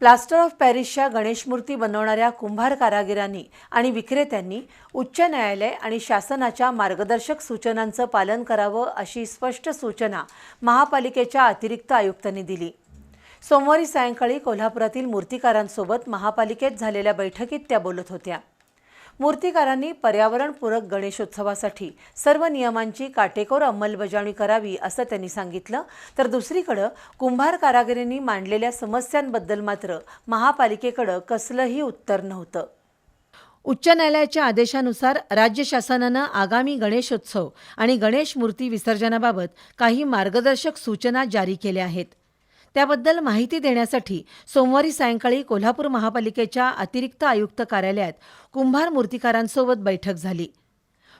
Plaster of पॅरिसच्या गणेशमूर्ती बनवणाऱ्या कुंभार कारागिरांनी आणि विक्रेत्यांनी उच्च न्यायालय आणि शासनाच्या मार्गदर्शक सूचनांचं पालन करावं अशी स्पष्ट सूचना महापालिकेच्या अतिरिक्त आयुक्तांनी दिली. सोमवारी सायंकाळी कोल्हापुरातील मूर्तिकारांसोबत महापालिकेत झालेल्या बैठकीत त्या बोलत होत्या. मूर्तिकारांनी पर्यावरणपूरक गणेशोत्सवासाठी सर्व नियमांची काटेकोर अंमलबजावणी करावी असं त्यांनी सांगितलं. तर दुसरीकडं कुंभार कारागिरींनी मांडलेल्या समस्यांबद्दल मात्र महापालिकेकडं कसलंही उत्तर नव्हतं. उच्च न्यायालयाच्या आदेशानुसार राज्य शासनानं आगामी गणेशोत्सव आणि गणेश मूर्ती विसर्जनाबाबत काही मार्गदर्शक सूचना जारी केल्या आहेत. त्याबद्दल माहिती देण्यासाठी सोमवारी सायंकाळी कोल्हापूर महापालिकेच्या अतिरिक्त आयुक्त कार्यालयात कुंभार मूर्तिकारांसोबत बैठक झाली.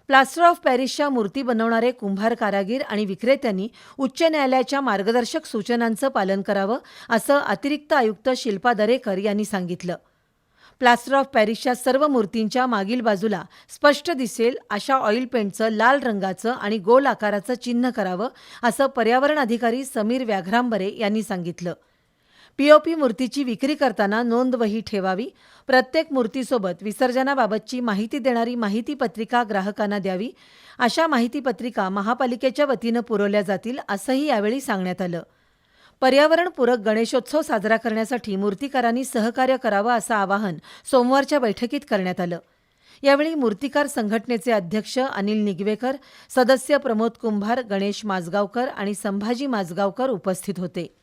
प्लास्टर ऑफ पॅरिसच्या मूर्ती बनवणारे कुंभार कारागीर आणि विक्रेत्यांनी उच्च न्यायालयाच्या मार्गदर्शक सूचनांचं पालन करावं असं अतिरिक्त आयुक्त शिल्पा दरेकर यांनी सांगितलं. प्लास्टर ऑफ पॅरिसच्या सर्व मूर्तींच्या मागील बाजूला स्पष्ट दिसेल अशा ऑइल पेंटचं लाल रंगाचं आणि गोल आकाराचं चिन्ह करावं असं पर्यावरण अधिकारी समीर व्याघ्रांबरे यांनी सांगितलं. पीओपी मूर्तीची विक्री करताना नोंदवही ठेवावी. प्रत्येक मूर्तीसोबत विसर्जनाबाबतची माहिती देणारी माहिती पत्रिका ग्राहकांना द्यावी. अशा माहिती पत्रिका महापालिकेच्या वतीनं पुरवल्या जातील असंही यावेळी सांगण्यात आलं. पर्यावरणपूरक गणेशोत्सव साजरा करण्यासाठी मूर्तिकारांनी सहकार्य करावं असं आवाहन सोमवारच्या बैठकीत करण्यात आलं. यावेळी मूर्तिकार संघटनेचे अध्यक्ष अनिल निगवेकर सदस्य प्रमोद कुंभार गणेश माजगावकर आणि संभाजी माजगावकर उपस्थित होते.